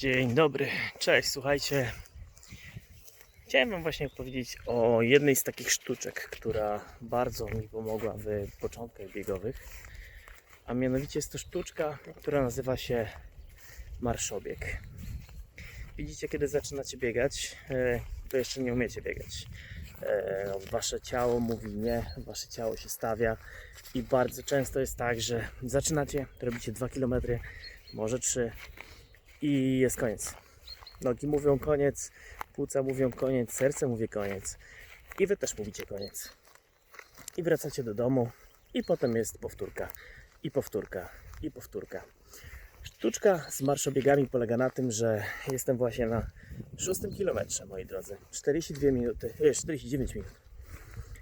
Dzień dobry, cześć, słuchajcie. Chciałem Wam właśnie powiedzieć o jednej z takich sztuczek, która bardzo mi pomogła w początkach biegowych. A mianowicie jest to sztuczka, która nazywa się marszobieg. Widzicie, kiedy zaczynacie biegać, e, to jeszcze nie umiecie biegać. E, Wasze ciało mówi nie, wasze ciało się stawia i bardzo często jest tak, że zaczynacie, robicie 2 km, może 3 i jest koniec. Nogi mówią koniec, płuca mówią koniec, serce mówi koniec i wy też mówicie koniec. I wracacie do domu i potem jest powtórka i powtórka i powtórka. Sztuczka z marszobiegami polega na tym, że jestem właśnie na szóstym kilometrze, moi drodzy. 42 minuty, e, 49 minut.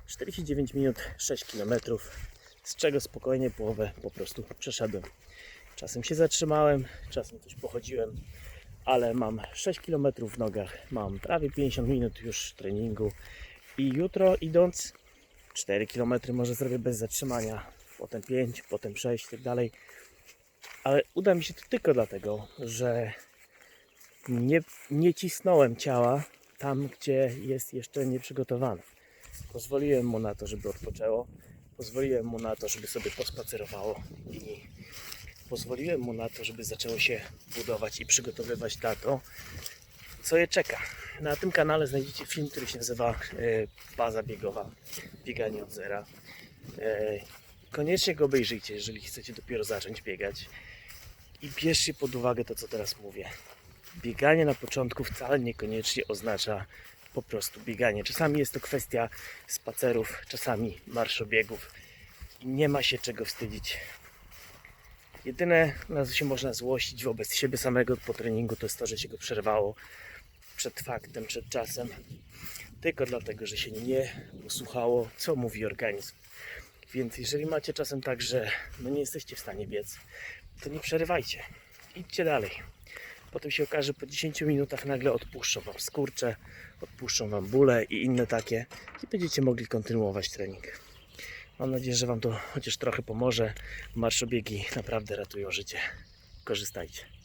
49 minut, 6 kilometrów, z czego spokojnie połowę po prostu przeszedłem. Czasem się zatrzymałem, czasem coś pochodziłem, ale mam 6 km w nogach, mam prawie 50 minut już treningu i jutro idąc 4 km może zrobię bez zatrzymania, potem 5, potem 6 i tak dalej. Ale uda mi się to tylko dlatego, że nie, nie cisnąłem ciała tam, gdzie jest jeszcze nieprzygotowane. Pozwoliłem mu na to, żeby odpoczęło, pozwoliłem mu na to, żeby sobie pospacerowało i pozwoliłem mu na to, żeby zaczęło się budować i przygotowywać na to, co je czeka. Na tym kanale znajdziecie film, który się nazywa e, Baza Biegowa, bieganie od zera. E, Koniecznie go obejrzyjcie, jeżeli chcecie dopiero zacząć biegać. I bierzcie pod uwagę to, co teraz mówię. Bieganie na początku wcale niekoniecznie oznacza po prostu bieganie. Czasami jest to kwestia spacerów, czasami marszobiegów. Nie ma się czego wstydzić. Jedyne, na co się można złościć wobec siebie samego po treningu, to jest to, że się go przerwało przed faktem, przed czasem. Tylko dlatego, że się nie posłuchało, co mówi organizm. Więc jeżeli macie czasem tak, że no nie jesteście w stanie biec, to nie przerywajcie. Idźcie dalej. Potem się okaże, po 10 minutach nagle odpuszczą Wam skurcze, odpuszczą Wam bóle i inne takie i będziecie mogli kontynuować trening. Mam nadzieję, że Wam to chociaż trochę pomoże. Marszobiegi naprawdę ratują życie. Korzystajcie.